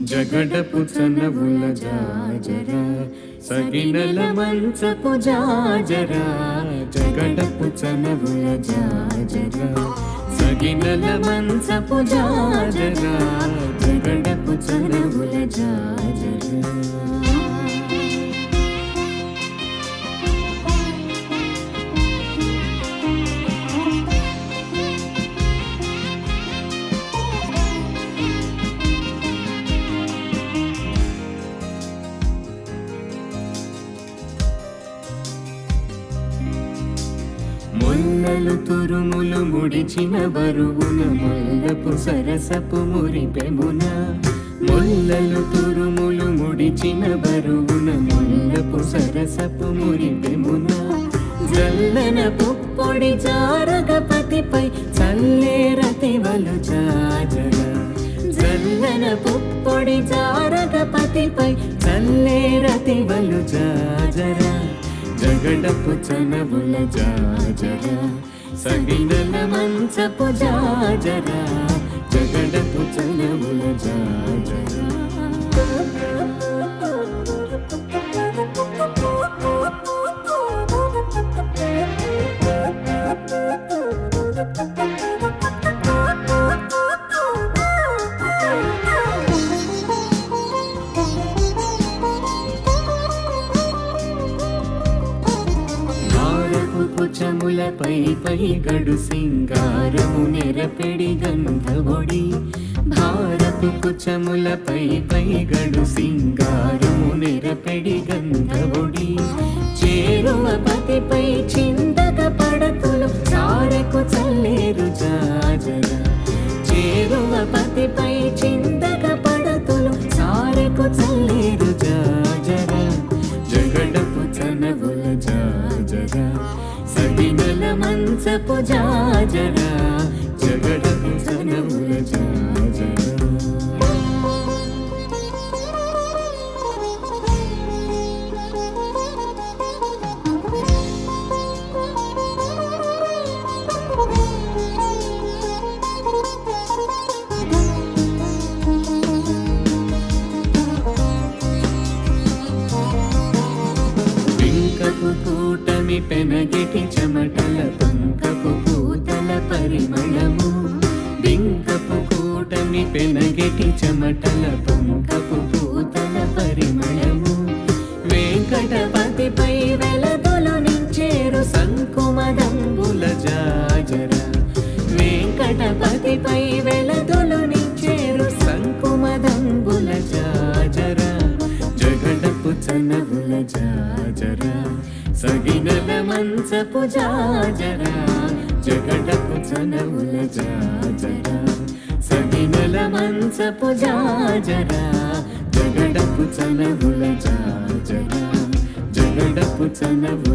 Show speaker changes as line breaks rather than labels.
జగడపు చనవుల జాజర సగినల మంచపు జాజర జగడపు చనవుల జాజర సగినల మంచపు జాజర ముల్లలు తురుములు ముడిచిన బరువున ముల్లపు సరసపు మురిపెమున ముల్లలు తురుములు ముడిచిన బరువున ముల్లపు సరసపు మురిపెమున జల్లన పుప్పొడి జారగపతిపై చల్లేరతివలు జాజర జల్లన పుప్పొడి జారగపతిపై చల్లేరతివలు జా జగడపు చనవుల జాజర సగినల మంచపు జాజర జగడపు చనవుల జాజరా. కుచములపై పై గడు సింగారము నెరపెడి గంధవొడి. భారపు కుచములపై పై గడు సింగారము నెరపెడి గంధవొడి. చేరువ పతిపై చిన్న మంచపు జాజర కూటమి పెనగిటి చెమటల పంకపు పూతల పరిమళము. బింకపు కూటమి పెనగిటి చెమటల పంకపు పూతల పరిమళము. వెంకటపతిపై వెలదొలు నించేరు సంకుమదంబుల జాజర. వెంకటపతిపై వెలదొలు నించేరు సంకుమదంబుల జాజర. మంచపు జాజర జగడపు చనవుల జాజర సగినల మంచపు జాజర జగడపు చనవుల జాజర జగడపు చనవుల